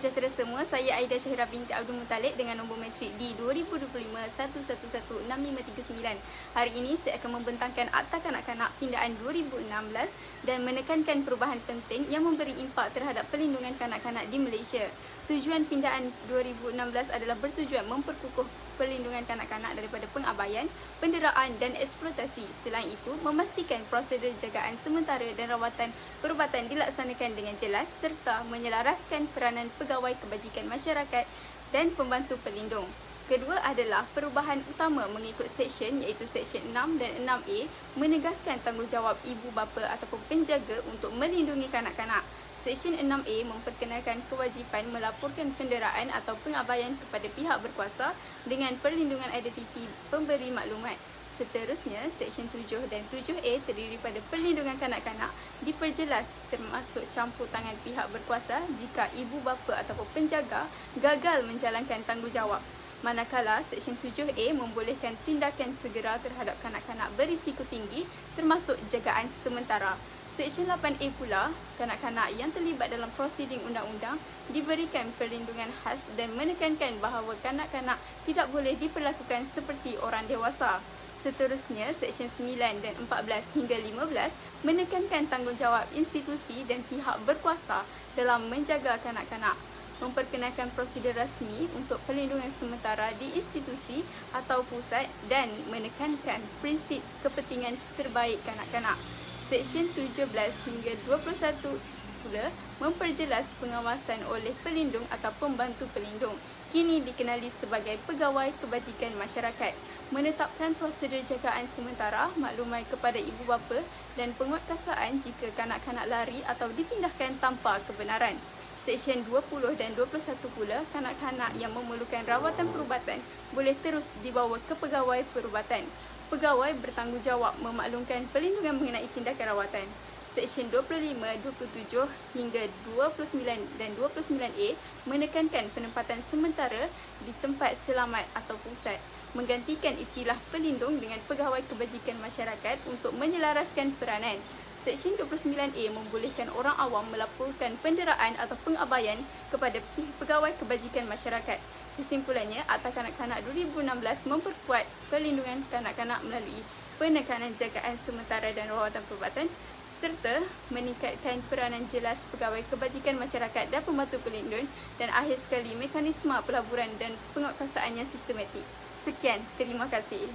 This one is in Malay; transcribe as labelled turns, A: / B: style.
A: saudara semua, saya Aida Syahira binti Abdul Muttalib dengan nombor matrik di 2025-111-6539. Hari ini saya akan membentangkan Akta Kanak-Kanak Pindaan 2016 dan menekankan perubahan penting yang memberi impak terhadap perlindungan kanak-kanak di Malaysia. Tujuan Pindaan 2016 adalah bertujuan memperkukuh perlindungan kanak-kanak daripada pengabaian, penderaan dan eksploitasi. Selain itu, memastikan prosedur jagaan sementara dan rawatan perubatan dilaksanakan dengan jelas serta menyelaraskan peranan pegawai kebajikan masyarakat dan pembantu pelindung. Kedua adalah perubahan utama mengikut seksyen iaitu seksyen 6 dan 6A menegaskan tanggungjawab ibu bapa ataupun penjaga untuk melindungi kanak-kanak. Seksyen 6A memperkenalkan kewajipan melaporkan kenderaan atau pengabaian kepada pihak berkuasa dengan perlindungan identiti pemberi maklumat. Seterusnya, Seksyen 7 dan 7A terdiri pada perlindungan kanak-kanak diperjelas termasuk campur tangan pihak berkuasa jika ibu bapa ataupun penjaga gagal menjalankan tanggungjawab. Manakala Seksyen 7A membolehkan tindakan segera terhadap kanak-kanak berisiko tinggi termasuk jagaan sementara. Seksyen 8A pula, kanak-kanak yang terlibat dalam prosiding undang-undang diberikan perlindungan khas dan menekankan bahawa kanak-kanak tidak boleh diperlakukan seperti orang dewasa. Seterusnya, Seksyen 9 dan 14 hingga 15 menekankan tanggungjawab institusi dan pihak berkuasa dalam menjaga kanak-kanak memperkenalkan prosedur rasmi untuk perlindungan sementara di institusi atau pusat dan menekankan prinsip kepentingan terbaik kanak-kanak. Seksyen 17 hingga 21 pula memperjelas pengawasan oleh pelindung atau pembantu pelindung. Kini dikenali sebagai pegawai kebajikan masyarakat. Menetapkan prosedur jagaan sementara maklumat kepada ibu bapa dan penguatkuasaan jika kanak-kanak lari atau dipindahkan tanpa kebenaran. Seksyen 20 dan 21 pula, kanak-kanak yang memerlukan rawatan perubatan boleh terus dibawa ke pegawai perubatan pegawai bertanggungjawab memaklumkan perlindungan mengenai tindakan rawatan. Seksyen 25, 27 hingga 29 dan 29A menekankan penempatan sementara di tempat selamat atau pusat menggantikan istilah pelindung dengan pegawai kebajikan masyarakat untuk menyelaraskan peranan. Seksyen 29A membolehkan orang awam melaporkan penderaan atau pengabaian kepada pegawai kebajikan masyarakat. Kesimpulannya, Akta Kanak-Kanak 2016 memperkuat perlindungan kanak-kanak melalui penekanan jagaan sementara dan rawatan perubatan serta meningkatkan peranan jelas pegawai kebajikan masyarakat dan pembantu pelindung dan akhir sekali mekanisme pelaburan dan penguatkuasaan yang sistematik. Sekian, terima kasih.